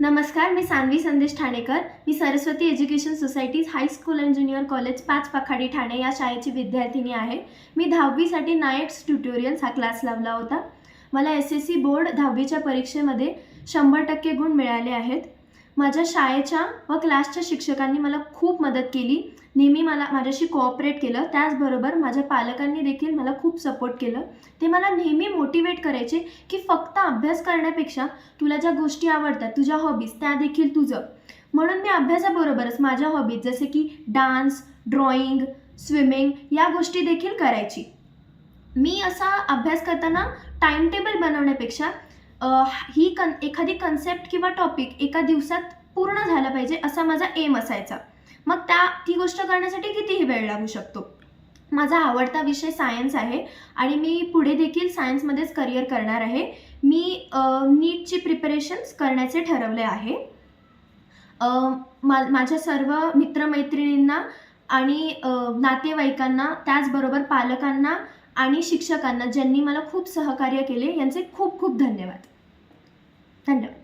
नमस्कार मी सानवी संदेश ठाणेकर. मी Saraswati education society's high school and junior college Pachpakhadi Thane या शाळेची विद्यार्थिनी आहे. मी दहावीसाठी नायट्स ट्युटोरियल्स हा क्लास लावला होता. मला एस एस सी बोर्ड दहावीच्या परीक्षेमध्ये शंभर टक्के गुण मिळाले आहेत. माझ्या शाळेच्या व क्लासच्या शिक्षकांनी मला खूप मदत केली. नेहमी मला माझ्याशी कोऑपरेट केलं. त्याचबरोबर माझ्या पालकांनी देखील मला खूप सपोर्ट केलं. ते मला नेहमी मोटिवेट करायचे की फक्त अभ्यास करण्यापेक्षा तुला ज्या गोष्टी आवडतात तुझ्या हॉबीज त्या देखील तुझं. म्हणून मी अभ्यासाबरोबरच माझ्या हॉबीज जसे की डान्स ड्रॉइंग स्विमिंग या गोष्टी देखील करायची. मी असा अभ्यास करताना टाईमटेबल बनवण्यापेक्षा ही कन एखादी कन्सेप्ट किंवा टॉपिक एका दिवसात पूर्ण झाला पाहिजे असा माझा एम असायचा. मग त्या ती गोष्ट करण्यासाठी कितीही वेळ लागू शकतो. माझा आवडता विषय सायन्स आहे आणि मी पुढे देखील सायन्समध्येच करिअर करणार आहे. मी नीटची प्रिपरेशन्स करण्याचे ठरवले आहे. मा माझ्या सर्व मित्रमैत्रिणींना आणि नातेवाईकांना त्याचबरोबर पालकांना आणि शिक्षकांना ज्यांनी मला खूप सहकार्य केले यांचे खूप खूप धन्यवाद. धन्यवाद.